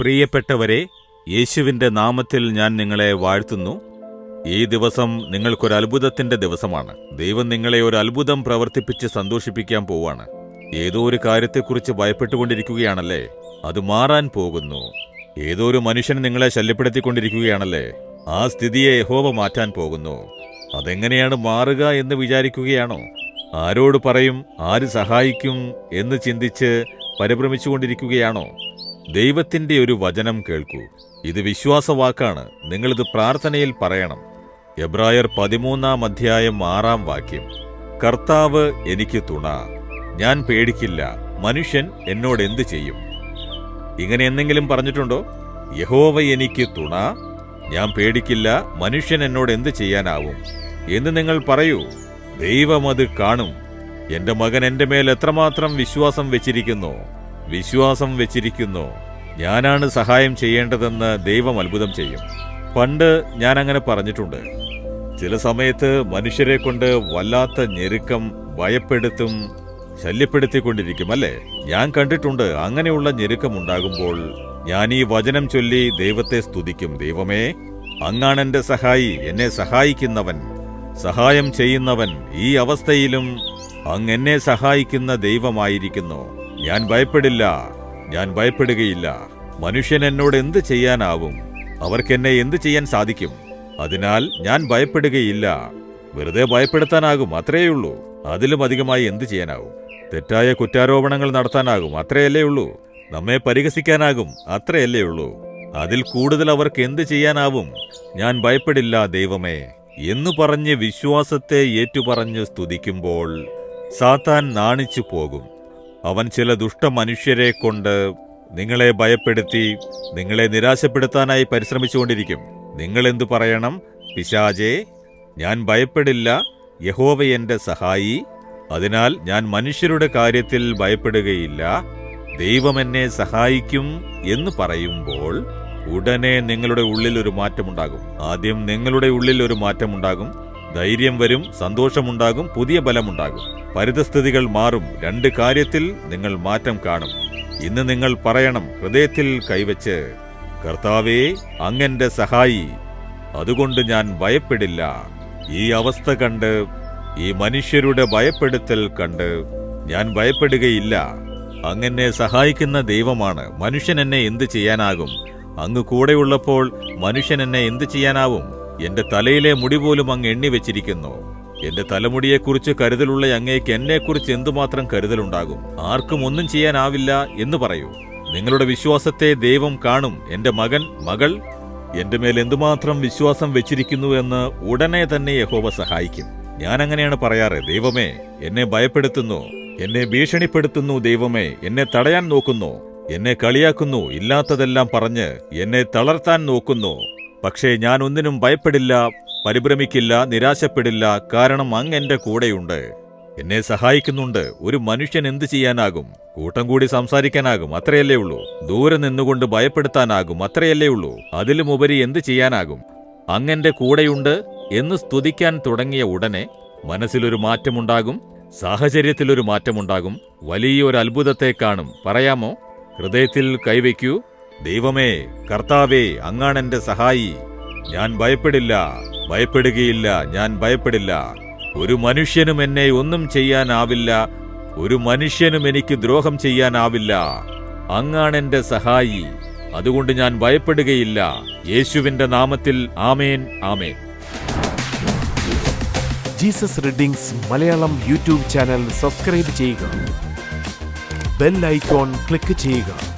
പ്രിയപ്പെട്ടവരെ യേശുവിന്റെ നാമത്തിൽ ഞാൻ നിങ്ങളെ വാഴ്ത്തുന്നു. ഈ ദിവസം നിങ്ങൾക്കൊരു അത്ഭുതത്തിന്റെ ദിവസമാണ്. ദൈവം നിങ്ങളെ ഒരു അത്ഭുതം പ്രവർത്തിപ്പിച്ച് സന്തോഷിപ്പിക്കാൻ പോവാണ്. ഏതോ ഒരു കാര്യത്തെക്കുറിച്ച് ഭയപ്പെട്ടുകൊണ്ടിരിക്കുകയാണല്ലേ? അത് മാറാൻ പോകുന്നു. ഏതോ ഒരു മനുഷ്യൻ നിങ്ങളെ ശല്യപ്പെടുത്തിക്കൊണ്ടിരിക്കുകയാണല്ലേ? ആ സ്ഥിതിയെ യഹോവ മാറ്റാൻ പോകുന്നു. അതെങ്ങനെയാണ് മാറുക എന്ന് വിചാരിക്കുകയാണോ? ആരോട് പറയും ആര് സഹായിക്കും എന്ന് ചിന്തിച്ച് പരിഭ്രമിച്ചുകൊണ്ടിരിക്കുകയാണോ? ദൈവത്തിന്റെ ഒരു വചനം കേൾക്കൂ. ഇത് വിശ്വാസവാക്കാണ്. നിങ്ങളിത് പ്രാർത്ഥനയിൽ പറയണം. എബ്രായർ പതിമൂന്നാം അധ്യായം ആറാം വാക്യം. കർത്താവ് എനിക്ക് തുണ. ഞാൻ പേടിക്കില്ല. മനുഷ്യൻ എന്നോട് എന്ത് ചെയ്യും? ഇങ്ങനെ എന്തെങ്കിലും പറഞ്ഞിട്ടുണ്ടോ? യഹോവ എനിക്ക് തുണ. ഞാൻ പേടിക്കില്ല. മനുഷ്യൻ എന്നോട് എന്ത് ചെയ്യാനാവും? എന്ന് നിങ്ങൾ പറയൂ. ദൈവം അത് കാണും. എന്റെ മകൻ എന്റെ മേൽ എത്രമാത്രം വിശ്വാസം വെച്ചിരിക്കുന്നു? വിശ്വാസം വെച്ചിരിക്കുന്നു. ഞാനാണ് സഹായം ചെയ്യേണ്ടതെന്ന് ദൈവം അത്ഭുതം ചെയ്യും. പണ്ട് ഞാൻ അങ്ങനെ പറഞ്ഞിട്ടുണ്ട്. ചില സമയത്ത് മനുഷ്യരെ കൊണ്ട് വല്ലാത്ത ഞെരുക്കം ഭയപ്പെടുത്തും ശല്യപ്പെടുത്തിക്കൊണ്ടിരിക്കും അല്ലേ? ഞാൻ കണ്ടിട്ടുണ്ട് അങ്ങനെയുള്ള ഞെരുക്കം ഉണ്ടാകുമ്പോൾ ഞാൻ ഈ വചനം ചൊല്ലി ദൈവത്തെ സ്തുതിക്കും. ദൈവമേ അങ്ങാണ് എന്റെ സഹായി. എന്നെ സഹായിക്കുന്നവൻ സഹായം ചെയ്യുന്നവൻ ഈ അവസ്ഥയിലും അങ്ങ് എന്നെ സഹായിക്കുന്ന ദൈവമായിരിക്കുന്നു. ഞാൻ ഭയപ്പെടില്ല. ഞാൻ ഭയപ്പെടുകയില്ല. മനുഷ്യൻ എന്നോട് എന്ത് ചെയ്യാനാവും? അവർക്കെന്നെ എന്ത് ചെയ്യാൻ സാധിക്കും? അതിനാൽ ഞാൻ ഭയപ്പെടുകയില്ല. വെറുതെ ഭയപ്പെടുത്താനാകും അത്രയേയുള്ളൂ. അതിലും അധികമായി എന്ത് ചെയ്യാനാവും? തെറ്റായ കുറ്റാരോപണങ്ങൾ നടത്താനാകും അത്രയല്ലേ ഉള്ളൂ നമ്മെ പരിഹസിക്കാനാകും അത്രയല്ലേ ഉള്ളൂ അതിൽ കൂടുതൽ അവർക്ക് എന്ത് ചെയ്യാനാവും? ഞാൻ ഭയപ്പെടില്ല ദൈവമേ. എന്ന് പറഞ്ഞ് വിശ്വാസത്തെ ഏറ്റുപറഞ്ഞ് സ്തുതിക്കുമ്പോൾ സാത്താൻ നാണിച്ചു പോകും. അവൻ ചില ദുഷ്ടമനുഷ്യരെ കൊണ്ട് നിങ്ങളെ ഭയപ്പെടുത്തി നിങ്ങളെ നിരാശപ്പെടുത്താനായി പരിശ്രമിച്ചുകൊണ്ടിരിക്കും. നിങ്ങൾ എന്തു പറയണം? പിശാജേ ഞാൻ ഭയപ്പെടില്ല. യഹോവ എന്റെ സഹായി. അതിനാൽ ഞാൻ മനുഷ്യരുടെ കാര്യത്തിൽ ഭയപ്പെടുകയില്ല. ദൈവം എന്നെ സഹായിക്കും എന്ന് പറയുമ്പോൾ ഉടനെ നിങ്ങളുടെ ഉള്ളിൽ ഒരു മാറ്റമുണ്ടാകും. ആദ്യം നിങ്ങളുടെ ഉള്ളിൽ ഒരു മാറ്റമുണ്ടാകും. ധൈര്യം വരും സന്തോഷമുണ്ടാകും പുതിയ ബലമുണ്ടാകും. പരിതസ്ഥിതികൾ മാറും. രണ്ട് കാര്യത്തിൽ നിങ്ങൾ മാറ്റം കാണും. ഇന്ന് നിങ്ങൾ പറയണം ഹൃദയത്തിൽ കൈവച്ച് കർത്താവേ അങ്ങന്റെ സഹായി അതുകൊണ്ട് ഞാൻ ഭയപ്പെടില്ല. ഈ അവസ്ഥ കണ്ട് ഈ മനുഷ്യരുടെ ഭയപ്പെടുത്തൽ കണ്ട് ഞാൻ ഭയപ്പെടുകയില്ല. അങ്ങനെ സഹായിക്കുന്ന ദൈവമാണ്. മനുഷ്യൻ എന്നെ എന്ത് ചെയ്യാനാകും? അങ്ങ് കൂടെയുള്ളപ്പോൾ മനുഷ്യൻ എന്നെ എന്ത് ചെയ്യാനാവും? എന്റെ തലയിലെ മുടി പോലും അങ്ങ് എണ്ണി വെച്ചിരിക്കുന്നു. എന്റെ തലമുടിയെക്കുറിച്ച് കരുതലുള്ള അങ്ങേക്ക് എന്നെക്കുറിച്ച് എന്തുമാത്രം കരുതലുണ്ടാകും? ആർക്കും ഒന്നും ചെയ്യാനാവില്ല എന്ന് പറയൂ. നിങ്ങളുടെ വിശ്വാസത്തെ ദൈവം കാണും. എന്റെ മകൻ മകൾ എന്റെ മേൽ എന്തുമാത്രം വിശ്വാസം വെച്ചിരിക്കുന്നു എന്ന് ഉടനെ തന്നെ യഹോവ സഹായിക്കും. ഞാൻ അങ്ങനെയാണ് പറയാറ്. ദൈവമേ എന്നെ ഭയപ്പെടുത്തുന്നു. എന്നെ ഭീഷണിപ്പെടുത്തുന്നു ദൈവമേ. എന്നെ തടയാൻ നോക്കുന്നു. എന്നെ കളിയാക്കുന്നു. ഇല്ലാത്തതെല്ലാം പറഞ്ഞ് എന്നെ തളർത്താൻ നോക്കുന്നു. പക്ഷേ ഞാൻ ഒന്നിനും ഭയപ്പെടില്ല പരിഭ്രമിക്കില്ല നിരാശപ്പെടില്ല. കാരണം അങ്ങ് എന്റെ കൂടെയുണ്ട്. എന്നെ സഹായിക്കുന്നുണ്ട്. ഒരു മനുഷ്യൻ എന്ത് ചെയ്യാനാകും? കൂട്ടം കൂടി സംസാരിക്കാനാകും. അത്രയല്ലേ ഉള്ളൂ. ദൂരെ നിന്നുകൊണ്ട് ഭയപ്പെടുത്താനാകും. അത്രയല്ലേ ഉള്ളൂ. അതിലും ഉപരി എന്ത് ചെയ്യാനാകും? അങ്ങെന്റെ കൂടെയുണ്ട് എന്ന് സ്തുതിക്കാൻ തുടങ്ങിയ ഉടനെ മനസ്സിലൊരു മാറ്റമുണ്ടാകും. സാഹചര്യത്തിലൊരു മാറ്റമുണ്ടാകും. വലിയൊരു അത്ഭുതത്തെ കാണും. പറയാമോ? ഹൃദയത്തിൽ കൈവയ്ക്കൂ. ദൈവമേ കർത്താവേ അങ്ങാണെന്റെ സഹായി. ഞാൻ ഭയപ്പെടില്ല. ഭയപ്പെടുകയില്ല. ഞാൻ ഭയപ്പെടില്ല. ഒരു മനുഷ്യനും എന്നെ ഒന്നും ചെയ്യാനാവില്ല. ഒരു മനുഷ്യനും എനിക്ക് ദ്രോഹം ചെയ്യാനാവില്ല. അങ്ങാണെന്റെ സഹായി. അതുകൊണ്ട് ഞാൻ ഭയപ്പെടുകയില്ല. യേശുവിന്റെ നാമത്തിൽ ആമേൻ ആമേൻ. Jesus readings Malayalam YouTube channel subscribe ചെയ്യുക. ബെൽ ഐക്കോൺ ക്ലിക്ക് ചെയ്യുക.